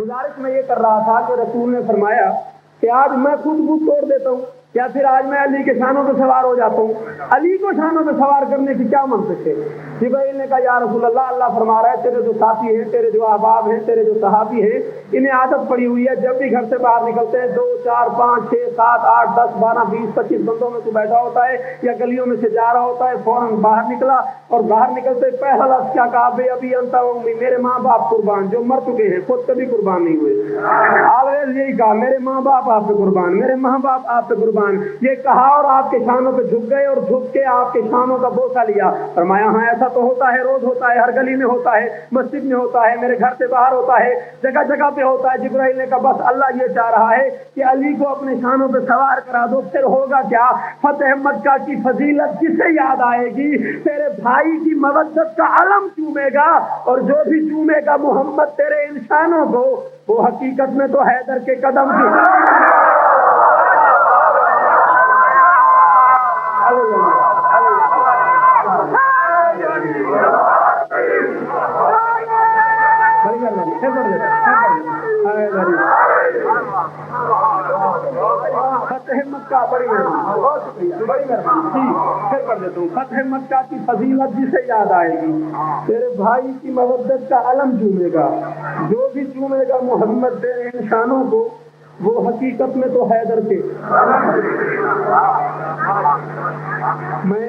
گزارش میں یہ کر رہا تھا کہ رسول نے فرمایا کہ آج میں خود بت توڑ دیتا ہوں یا پھر آج میں علی کے شانوں پہ سوار ہو جاتا ہوں۔ علی کو شانوں پہ سوار کرنے کی کیا منطق ہے؟ جبرائیل نے کہا، یا رسول اللہ اللہ فرما رہا ہے، تیرے جو ساتھی ہیں، تیرے جو احباب ہیں، تیرے جو صحابی ہیں، انہیں عادت پڑی ہوئی ہے، جب بھی گھر سے باہر نکلتے ہیں، دو، چار، پانچ، چھ، سات، آٹھ، دس، بارہ، بیس، پچیس بندوں میں تو بیٹھا ہوتا ہے یا گلیوں میں سے جا رہا ہوتا ہے، فوراً باہر نکلا اور باہر نکلتے پہلا لفظ کیا کہا؟ بے ابھی انتا میرے ماں باپ قربان، جو مر چکے ہیں، خود کبھی قربان نہیں ہوئے۔ آلویز یہی کہا، میرے ماں باپ آپ پہ قربان، میرے ماں باپ آپ پہ قربان۔ یہ کہا اور آپ کے شانوں پہ جھک گئے اور جھک کے آپ کے شانوں کا بوسا لیا۔ فرمایا ہاں ایسا تو ہوتا ہے، روز ہوتا ہے، ہر گلی میں ہوتا ہے، مسجد میں ہوتا ہے، میرے گھر سے باہر ہوتا ہے، جگہ جگہ پہ ہوتا ہے۔ جبرائیل نے کہا، بس اللہ یہ چاہ رہا ہے کہ علی کو اپنے شانوں پہ سوار کرا دو۔ پھر ہوگا کیا؟ فتح مکہ کی فضیلت کسے یاد آئے گی؟ تیرے بھائی کی مودت کا علم چومے گا اور جو بھی چومے گا محمد تیرے انسانوں کو، وہ حقیقت میں تو حیدر کے قدم کی فتح مکہ بڑی مہربانی بہت شکریہ بڑی مہربانی جی پھر کر دیتا ہوں فتح مکہ کی فضیلت جسے یاد آئے گی تیرے بھائی کی مودت کا علم چومے گا جو بھی چومے گا محمد تیرے انسانوں کو وہ حقیقت میں تو حیدر کے میں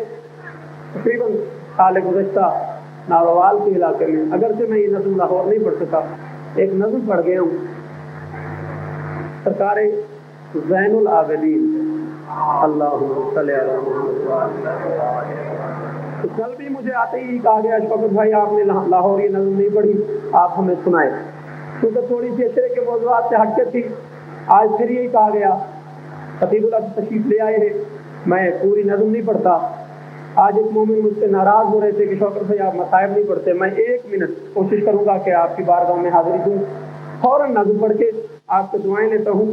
تقریباً سال گزشتہ ناروال کے علاقے میں۔ اگرچہ میں یہ نظم لاہور نہیں پڑھ سکا، ایک نظم پڑھ گیا ہوں۔ سرکار زین العابدین، اللہ صلی تو کل بھی مجھے آتے ہی کہا گیا شوکت بھائی، آپ نے لاہور یہ نظم نہیں پڑھی، آپ ہمیں سنائے کیونکہ تھوڑی سی اچھے کے موضوعات سے ہٹ کے تھی۔ آج پھر یہی کہا گیا، خطیب اللہ تشریف لے آئے ہیں۔ میں پوری نظم نہیں پڑھتا۔ آج ایک مومن مجھ سے ناراض ہو رہے تھے کہ شوکر بھائی آپ مسائب نہیں پڑھتے، میں ایک منٹ کوشش کروں گا کہ آپ کی بارگاہ میں حاضری دوں۔ فوراً نظم پڑھ کے آپ سے دعائیں لیتا ہوں۔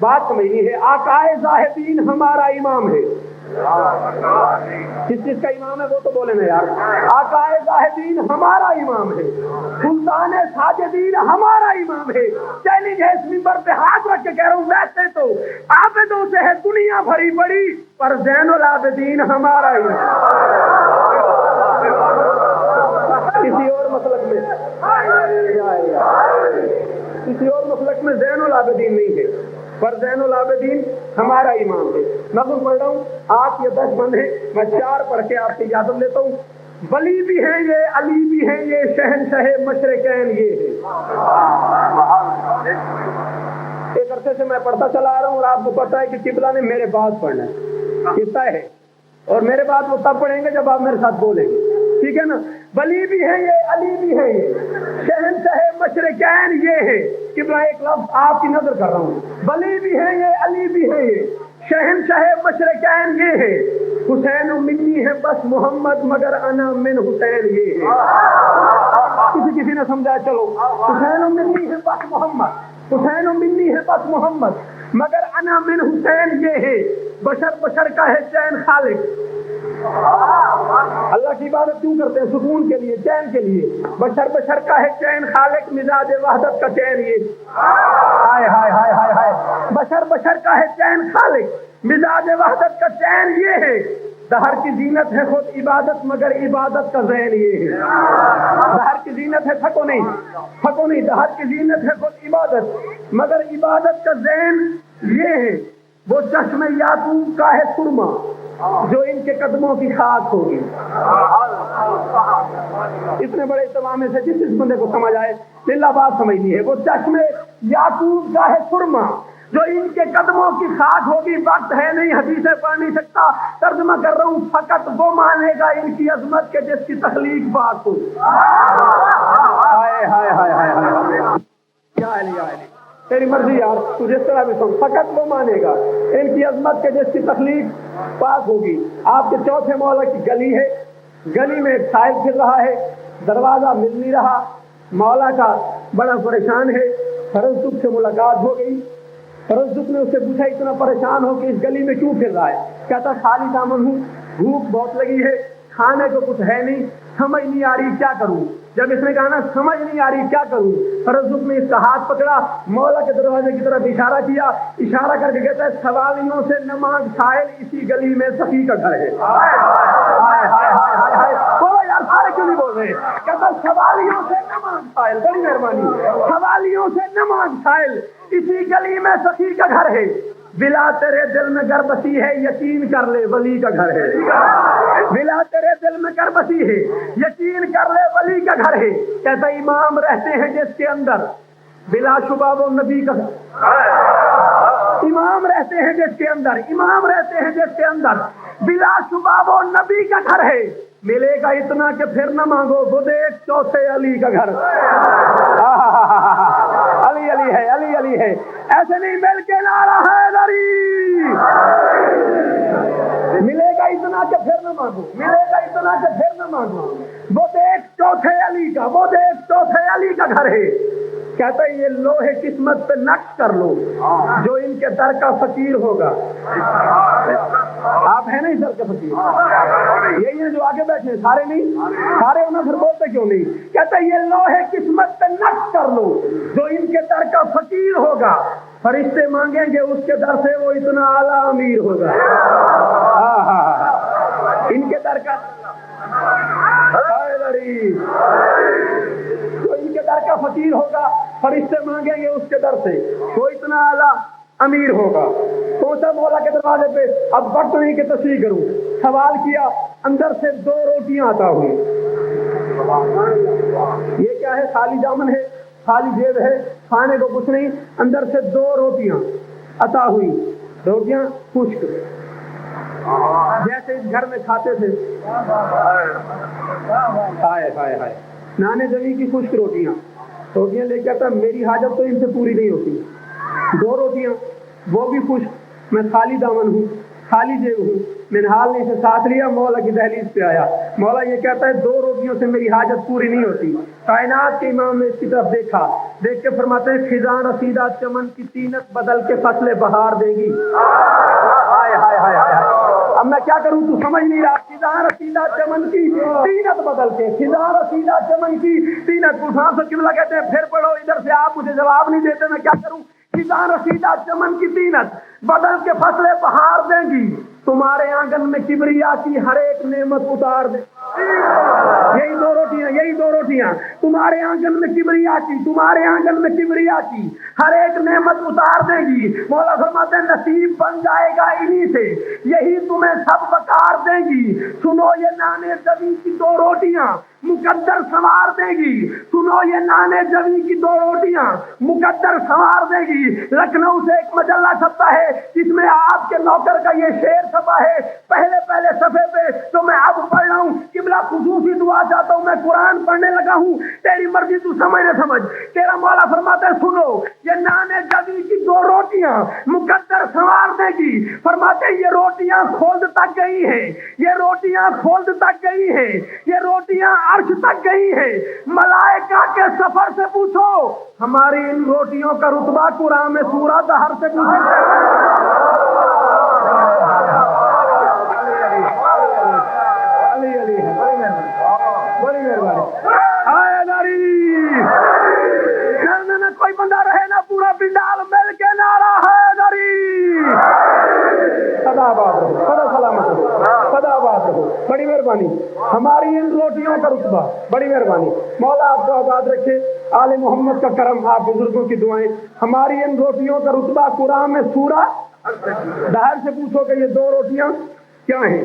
بات سمجھنی ہے، آقائے زاہدین ہمارا امام ہے۔ کس چیز کا امام ہے وہ تو بولے نا یار۔ آقائے زاہدین ہمارا امام ہے۔ سلطان ساجدین ہمارا امام ہے۔ چیلنج ہے اس ممبر پہ ہاتھ رکھ کے کہہ رہا ہوں، ویسے تو عابدوں سے ہے، دنیا بھری بڑی پر زین العابدین ہمارا امام کسی اور مسلک میں۔ کسی اور مسلک میں زین العابدین نہیں ہے۔ پر زین العابدین ہمارا امام ہے۔ نظم پڑھ رہا ہوں، آپ یہ دس بند ہیں، میں چار پڑھ کے آپ کی اجازت لیتا ہوں۔ ولی بھی ہیں یہ، علی بھی ہیں یہ، شہنشاہ مشرقین یہ ہے ایک عرصے سے میں پڑھتا چلا آ رہا ہوں اور آپ کو پتا ہے کہ قبلہ نے میرے بعد پڑھنا ہے۔ کتنا ہے۔ اور میرے بعد وہ تب پڑھیں گے جب آپ میرے ساتھ بولیں گے۔ ٹھیک ہے نا؟ ولی بھی ہے یہ، علی بھی ہے یہ۔ شہن شہنشاہ مشرقین یہ ہے قبلہ ایک لفظ آپ کی نظر کر رہا ہوں۔ ولی بھی ہے یہ، علی بھی ہے یہ۔ شہن شہنشاہ مشرقین یہ ہے۔ حسین منی ہے بس محمد، مگر انا من حسین یہ ہے۔ کسی کسی نے سمجھا چلو۔ حسین منی ہے بس محمد۔ حسین منی ہے بس محمد، مگر انا من حسین یہ ہے۔ بشر بشر کا ہے چین خالق۔ اللہ کی عبادت کیوں کرتے ہیں؟ سکون کے لیے، چین کے لیے۔ بشر بشر کا ہے چین خالق، مزاج وحدت کا چین یہ۔ ہائے ہائے ہائے ہائے ہائے۔ بشر بشر کا ہے چین خالق، مزاج وحدت کا چین یہ ہے۔ دہر کی زینت ہے خود عبادت، مگر عبادت کا ذہن یہ ہے۔ دہر کی زینت ہے تھکو نہیں تھکو نہیں۔ دہر کی زینت ہے خود عبادت، مگر عبادت کا ذہن یہ ہے۔ وہ چشم یاتوب کا ہے سرما جو ان کے قدموں کی خاک ہوگی۔ اتنے بڑے اجتماع سے جس اس بندے کو سمجھ آئے، للہ بات سمجھنی ہے۔ وہ چشم یاتوب کا ہے سرما جو ان کے قدموں کی خاک ہوگی۔ وقت ہے نہیں حدیثیں پڑھ نہیں سکتا۔ ترجمہ کر رہا ہوں، فقط وہ مانے گا ان کی عظمت کے جس کی تخلیق بات ہو۔ ہائے ہائے ہائے ہائے ہائے۔ کیا تیری مرضی یار، تو جس طرح بھی سن، فقط وہ مانے گا۔ ان کی عظمت کے جس کی تخلیق پاک ہوگی۔ آپ کے چوتھے مولا کی گلی ہے۔ گلی میں ایک سائل پھر رہا ہے۔ دروازہ مل نہیں رہا۔ مولا کا بڑا پریشان ہے۔ فرنسک سے ملاقات ہو گئی۔ فرنسک نے اس سے پوچھا، اتنا پریشان ہو کہ اس گلی میں کیوں پھر رہا ہے؟ کہتا، خالی دامن ہوں، بھوک بہت لگی ہے۔ کھانے کو کچھ ہے نہیں۔ سمجھ نہیں آ رہی، کیا کروں؟ جب اس نے کہا نا، سمجھ نہیں آ رہی، کیا کروں؟ فرزق نے اس کا ہاتھ پکڑا، مولا کے دروازے کی طرف اشارہ کیا، اشارہ کر کے کہتا ہے، سوالیوں سے نماز سائل اسی گلی میں سخی کا گھر ہے۔ سارے کیوں نہیں بول رہے؟ کہتا ہے، سوالیوں سے نماز سائل، بڑی مہربانی۔ سوالیوں سے نماز سائل اسی گلی میں سخی کا گھر ہے۔ بلا تیرے دل میں گر بسی ہے، یقین کر لے ولی کا گھر ہے۔ بلا تیرے دل میں گر بسی ہے، یقین کر لے ولی کا گھر ہے۔ کہتا امام رہتے ہیں جس کے اندر بلا شبہ وہ نبی کا امام رہتے ہیں جس کے اندر، امام رہتے ہیں جس کے اندر بلا شبہ وہ نبی کا گھر ہے۔ ملے گا اتنا کہ پھر نہ مانگو، وہ دیکھ چوتھے علی کا گھر۔ علی علی ہے علی علی ہے۔ ایسے نہیں مل کے نارا ہے ملے گا اتنا کہ پھر نہ مانگو۔ ملے گا اتنا کہ پھر نہ مانگو۔ وہ دیکھ چوتھے علی کا وہ دیکھ چوتھے علی کا گھر ہے۔ کہتا ہے یہ لوہے قسمت پہ نقش کر لو۔ جو ان کے در کا فقیر ہوگا۔ آپ ہیں نہیں سر کے فقیر یہی ہیں جو آگے بیٹھے ہیں، سارے نہیں؟ سارے انہیں پھر بولتے کیوں نہیں؟ کہتا یہ لوہے قسمت پہ نقش کر لو، جو ان کے در کا فقیر ہوگا۔ فرشتے مانگیں گے، اس کے در سے وہ اتنا اعلیٰ امیر ہوگا۔ ہاں, ہاں،, ہاں۔ ان کے در کا جو ان کے در کا فقیر ہوگا، فرشتے مانگیں گے اس کے در سے۔ وہ اتنا اعلیٰ امیر ہوگا۔ سوچا مولا کے دروازے پہ اب وقت نہیں کہ تشریح کروں۔ سوال کیا، اندر سے دو روٹیاں آتا ہوئی یہ کیا ہے؟ خالی جامن ہے، خالی جیب ہے، کھانے کو کچھ نہیں، اندر سے دو روٹیاں عطا ہوئی روٹیاں خشک۔ جیسے اس گھر میں کھاتے تھے۔ ہائے ہائے ہائے۔ نانے زمین کی خشک روٹیاں۔ روٹیاں لے کے آتا، میری حاجت تو ان سے پوری نہیں ہوتی۔ دو روٹیاں وہ بھی خشک میں خالی دامن ہوں، خالی جیب ہوں۔ میں نے حال نے اسے ساتھ لیا، مولا کی دہلیز پہ آیا۔ مولا یہ کہتا ہے، دو روٹیوں سے میری حاجت پوری نہیں ہوتی۔ کائنات کے امام نے اس کی طرف دیکھا۔ دیکھ کے فرماتے ہیں، خزاں رسیدہ چمن کی تینت بدل کے فصلیں بہار دے گی۔ ہائے ہائے ہائے ہائے اب میں کیا کروں؟ تو سمجھ نہیں رہا۔ خزاں رسیدہ چمن کی تینت بدل کے، خزاں رسیدہ چمن کی تینت۔ کسان سے قبلہ کہتے ہیں، پھر پڑھو۔ ادھر سے آپ مجھے جواب نہیں دیتے، میں کیا کروں؟ رسیدہ رسیدہ چمن کی تینت بدل کے فصلیں بہار دیں گی۔ تمہارے آنگن میں کبریا کی ہر ایک نعمت اتار دیں یہی دو روٹیاں، یہی دو روٹیاں۔ تمہارے آنگن میں کبریا کی، تمہارے آنگن میں کبریا کی۔ ہر ایک نعمت اتار دے گی۔ مولا فرماتے ہیں، نصیب بن جائے گا انہی سے۔ یہی تمہیں سب بکار دے گی۔ سنو یہ نانے زمین کی دو روٹیاں۔ مقدر سنوار دے گی۔ سنو یہ نانے زمین کی دو روٹیاں۔ مقدر سنوار دے گی۔ لکھنؤ سے ایک مجلہ چھپتا ہے، جس میں آپ کے نوکر کا یہ شعر چھپا ہے۔ پہلے پہلے صفحے پہ تو میں اب پڑھ رہا ہوں قبلہ خصوصی دعا چاہتا ہوں، میں قرآن پڑھنے لگا ہوں۔ تیری مرضی تو سمجھ نہ سمجھ۔ تیرا مولا فرماتا ہے، سنو، یہ نانے جبی کی دو روٹیاں مقدر سنوار دے گی۔ فرماتے ہیں، یہ روٹیاں کھولد تک گئی ہیں۔ یہ روٹیاں کھولد تک گئی ہیں۔ یہ روٹیاں عرش تک گئی ہیں۔ ملائکہ کے سفر سے پوچھو، ہماری ان روٹیوں کا رتبہ قرآن میں سورہ دہر سے پوچھو۔ سدا سلامت رہو سدا آباد رہو بڑی مہربانی۔ ہماری ان روٹیوں کا رتبہ بڑی مہربانی۔ مولا آپ کو آباد رکھے۔ آل محمد کا کرم، آپ بزرگوں کی دعائیں۔ ہماری ان روٹیوں کا رتبہ قرآن میں سورہ۔ دہر سے پوچھو کہ یہ دو روٹیاں کیا ہیں؟